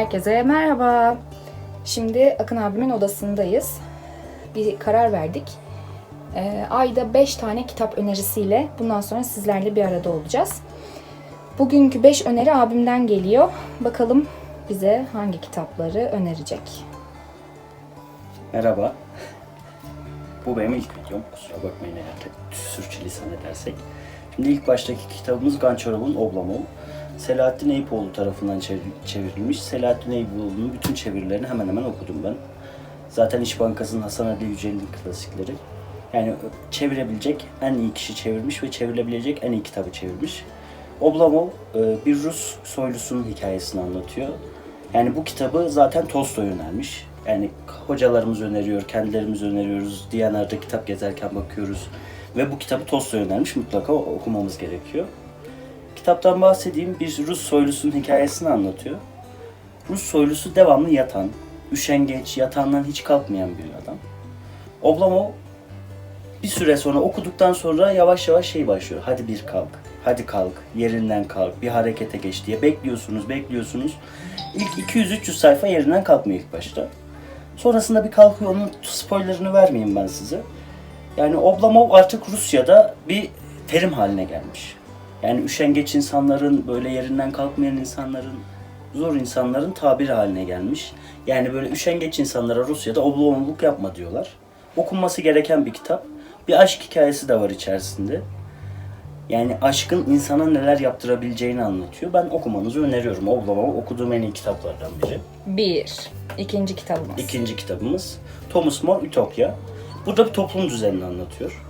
Herkese merhaba. Şimdi Akın abimin odasındayız. Bir karar verdik. Ee, ayda 5 tane kitap önerisiyle bundan sonra sizlerle bir arada olacağız. Bugünkü 5 öneri abimden geliyor. Bakalım bize hangi kitapları önerecek. Merhaba. Bu benim ilk videom. Kusura bakmayın eğer sürçülisan edersek. Şimdi ilk baştaki kitabımız Gançarov'un Oblamov. Selahattin Eyüpoğlu tarafından çevrilmiş. Selahattin Eyüpoğlu'nun bütün çevirilerini hemen hemen okudum ben. Zaten İş Bankası'nın Hasan Ali Yücel'in klasikleri. Yani çevirebilecek en iyi kişi çevirmiş ve çevrilebilecek en iyi kitabı çevirmiş. Oblamov e, bir Rus soylusunun hikayesini anlatıyor. Yani bu kitabı zaten Tolstoy önermiş. Yani hocalarımız öneriyor, kendilerimiz öneriyoruz. Diyanar'da kitap gezerken bakıyoruz. Ve bu kitabı Tolstoy önermiş. Mutlaka okumamız gerekiyor. Kitaptan bahsedeyim. Bir Rus soylusunun hikayesini anlatıyor. Rus soylusu devamlı yatan, üşengeç, yatağından hiç kalkmayan bir adam. Oblomov bir süre sonra okuduktan sonra yavaş yavaş şey başlıyor. Hadi bir kalk, hadi kalk, yerinden kalk, bir harekete geç diye bekliyorsunuz, bekliyorsunuz. İlk 200-300 sayfa yerinden kalkmıyor ilk başta. Sonrasında bir kalkıyor, onun spoilerını vermeyeyim ben size. Yani Oblomov artık Rusya'da bir terim haline gelmiş. Yani üşengeç insanların, böyle yerinden kalkmayan insanların, zor insanların tabiri haline gelmiş. Yani böyle üşengeç insanlara Rusya'da Oblomovluk yapma diyorlar. Okunması gereken bir kitap. Bir aşk hikayesi de var içerisinde. Yani aşkın insana neler yaptırabileceğini anlatıyor. Ben okumanızı öneriyorum. Oblomov okuduğum en iyi kitaplardan biri. 1. İkinci kitabımız. İkinci kitabımız Thomas More Ütopya. Burada bir toplum düzenini anlatıyor.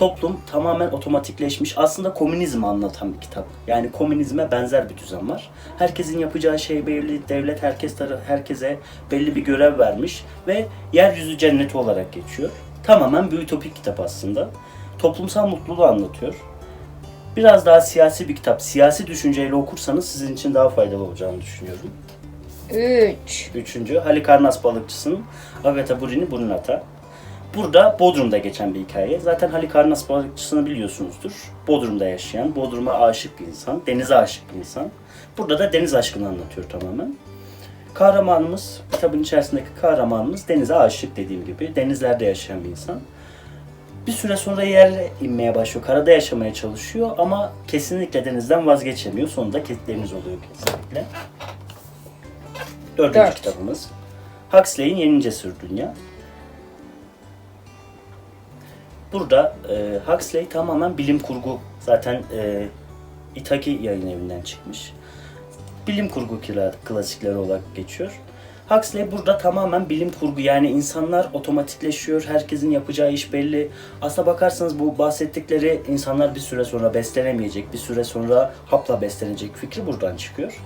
Toplum tamamen otomatikleşmiş. Aslında komünizmi anlatan bir kitap. Yani komünizme benzer bir düzen var. Herkesin yapacağı şey belli. Devlet herkes herkese belli bir görev vermiş ve yeryüzü cenneti olarak geçiyor. Tamamen bir ütopik kitap aslında. Toplumsal mutluluğu anlatıyor. Biraz daha siyasi bir kitap. Siyasi düşünceyle okursanız sizin için daha faydalı olacağını düşünüyorum. 3. Üçüncü Halikarnas balıkçısının Agatha Burini Burnata. Burada Bodrum'da geçen bir hikaye. Zaten Halikarnas balıkçısını biliyorsunuzdur. Bodrum'da yaşayan, Bodrum'a aşık bir insan, denize aşık bir insan. Burada da deniz aşkını anlatıyor tamamen. Kahramanımız, kitabın içerisindeki kahramanımız denize aşık dediğim gibi. Denizlerde yaşayan bir insan. Bir süre sonra yere inmeye başlıyor. Karada yaşamaya çalışıyor ama kesinlikle denizden vazgeçemiyor. Sonunda ke- deniz oluyor kesinlikle. Dördüncü Dört. kitabımız. Huxley'in Yeni Cesur Dünya. Burada e, Huxley tamamen bilim kurgu. Zaten e, Itaki yayın evinden çıkmış. Bilim kurgu kla- klasikleri olarak geçiyor. Huxley burada tamamen bilim kurgu yani insanlar otomatikleşiyor, herkesin yapacağı iş belli. Aslına bakarsanız bu bahsettikleri insanlar bir süre sonra beslenemeyecek, bir süre sonra hapla beslenecek fikri buradan çıkıyor.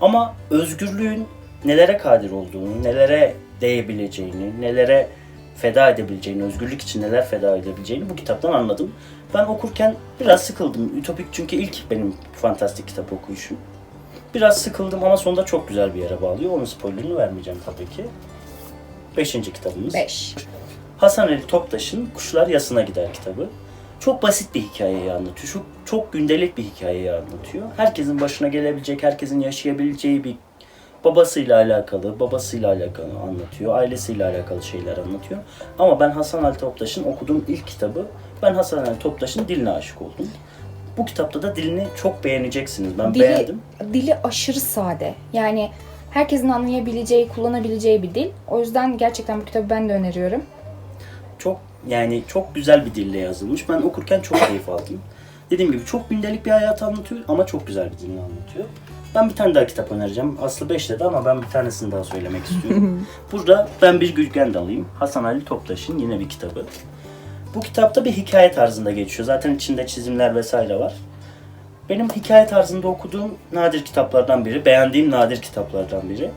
Ama özgürlüğün nelere kadir olduğunu, nelere değebileceğini, nelere feda edebileceğini, özgürlük için neler feda edebileceğini bu kitaptan anladım. Ben okurken biraz sıkıldım. Ütopik çünkü ilk benim fantastik kitap okuyuşum. Biraz sıkıldım ama sonunda çok güzel bir yere bağlıyor. Onun spoilerını vermeyeceğim tabii ki. Beşinci kitabımız. 5. Hasan Ali Toptaş'ın Kuşlar Yasına Gider kitabı. Çok basit bir hikayeyi anlatıyor. Çok, çok gündelik bir hikayeyi anlatıyor. Herkesin başına gelebilecek, herkesin yaşayabileceği bir babasıyla alakalı, babasıyla alakalı anlatıyor, ailesiyle alakalı şeyler anlatıyor. Ama ben Hasan Ali Toptaş'ın okuduğum ilk kitabı, ben Hasan Ali Toptaş'ın diline aşık oldum. Bu kitapta da dilini çok beğeneceksiniz. Ben Dili, beğendim. dili aşırı sade. Yani herkesin anlayabileceği, kullanabileceği bir dil. O yüzden gerçekten bu kitabı ben de öneriyorum. Çok yani çok güzel bir dille yazılmış. Ben okurken çok keyif aldım. Dediğim gibi çok gündelik bir hayat anlatıyor ama çok güzel bir dille anlatıyor. Ben bir tane daha kitap önereceğim. Aslı 5 dedi ama ben bir tanesini daha söylemek istiyorum. Burada ben bir Gülgen alayım. Hasan Ali Toptaş'ın yine bir kitabı. Bu kitapta bir hikaye tarzında geçiyor. Zaten içinde çizimler vesaire var. Benim hikaye tarzında okuduğum nadir kitaplardan biri, beğendiğim nadir kitaplardan biri.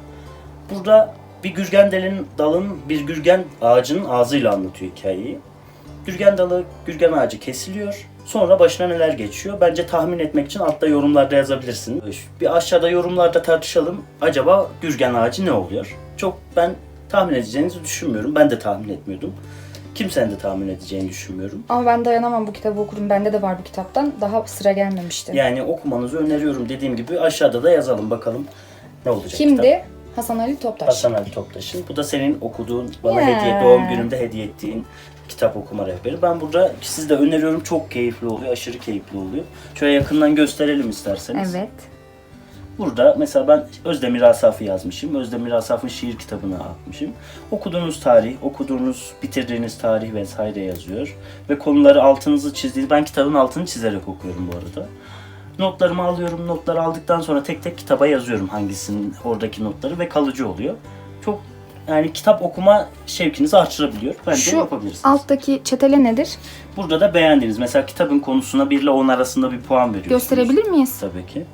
Burada bir gürgen dalın, dalın bir gürgen ağacının ağzıyla anlatıyor hikayeyi. Gürgen dalı, gürgen ağacı kesiliyor. Sonra başına neler geçiyor? Bence tahmin etmek için altta yorumlarda yazabilirsin. Bir aşağıda yorumlarda tartışalım. Acaba gürgen ağacı ne oluyor? Çok ben tahmin edeceğinizi düşünmüyorum. Ben de tahmin etmiyordum. Kimsenin de tahmin edeceğini düşünmüyorum. Ama ben dayanamam bu kitabı okudum. Bende de var bu kitaptan. Daha sıra gelmemişti. Yani okumanızı öneriyorum. Dediğim gibi aşağıda da yazalım bakalım ne olacak Şimdi kitap. Hasan Ali Toptaş. Hasan Ali Toptaş'ın. Bu da senin okuduğun, bana Ya. hediye, doğum günümde hediye ettiğin kitap okuma rehberi. Ben burada siz de öneriyorum. Çok keyifli oluyor. Aşırı keyifli oluyor. Şöyle yakından gösterelim isterseniz. Evet. Burada mesela ben Özdemir Asaf'ı yazmışım. Özdemir Asaf'ın şiir kitabını atmışım. Okuduğunuz tarih, okuduğunuz, bitirdiğiniz tarih vesaire yazıyor. Ve konuları altınızı çizdiğiniz, ben kitabın altını çizerek okuyorum bu arada. Notlarımı alıyorum, notları aldıktan sonra tek tek kitaba yazıyorum hangisinin oradaki notları ve kalıcı oluyor. Çok yani kitap okuma şevkinizi artırabiliyor. Bence Şu yapabilirsiniz. alttaki çetele nedir? Burada da beğendiğiniz mesela kitabın konusuna 1 ile 10 arasında bir puan veriyorsunuz. Gösterebilir miyiz? Tabii ki.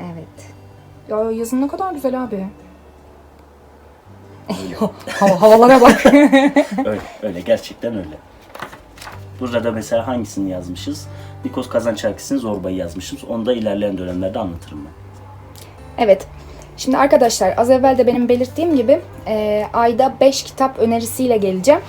Evet. Ya yazın ne kadar güzel abi. Hava, havalara bak. Öyle, öyle gerçekten öyle. Burada da mesela hangisini yazmışız? Nikos Kazançakis'in Zorba'yı yazmışız. Onu da ilerleyen dönemlerde anlatırım ben. evet. Şimdi arkadaşlar az evvel de benim belirttiğim gibi e, ayda 5 kitap önerisiyle geleceğim.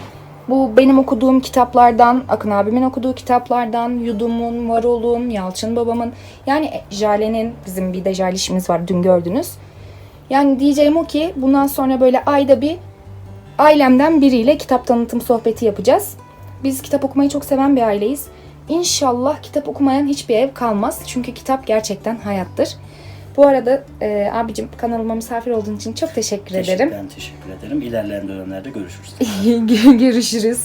Bu benim okuduğum kitaplardan, Akın abimin okuduğu kitaplardan, Yudum'un, Varol'un, Yalçın babamın, yani Jale'nin, bizim bir de Jale işimiz var dün gördünüz. Yani diyeceğim o ki bundan sonra böyle ayda bir ailemden biriyle kitap tanıtım sohbeti yapacağız. Biz kitap okumayı çok seven bir aileyiz. İnşallah kitap okumayan hiçbir ev kalmaz. Çünkü kitap gerçekten hayattır. Bu arada e, abicim kanalıma misafir olduğun için çok teşekkür Teşekkür, ederim. ben teşekkür ederim. İlerleyen dönemlerde görüşürüz. Görüşürüz.